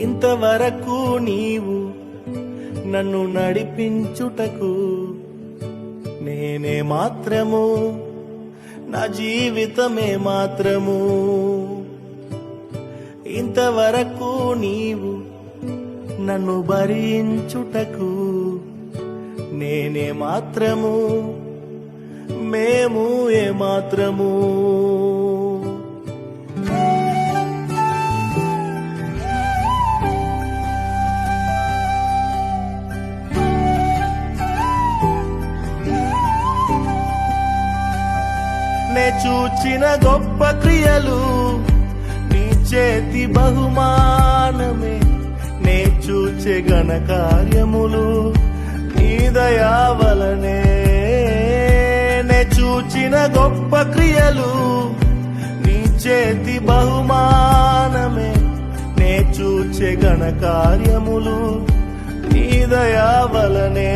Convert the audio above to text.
ఇంతవరకు నీవు నన్ను నడిపించుటకు నేనే మాత్రము నా జీవితమే మాత్రము. ఇంతవరకు నీవు నన్ను భరించుటకు నేనే మాత్రము మేము ఏ మాత్రము. నే చూచిన గొప్ప క్రియలు నీ చేతి బహుమానమే. నే చూచే ఘన కార్యములు నీ దయావలనే నే చూచిన గొప్ప క్రియలు నీ చేతి బహుమానమే. నే చూచే ఘన కార్యములు నీ దయావలనే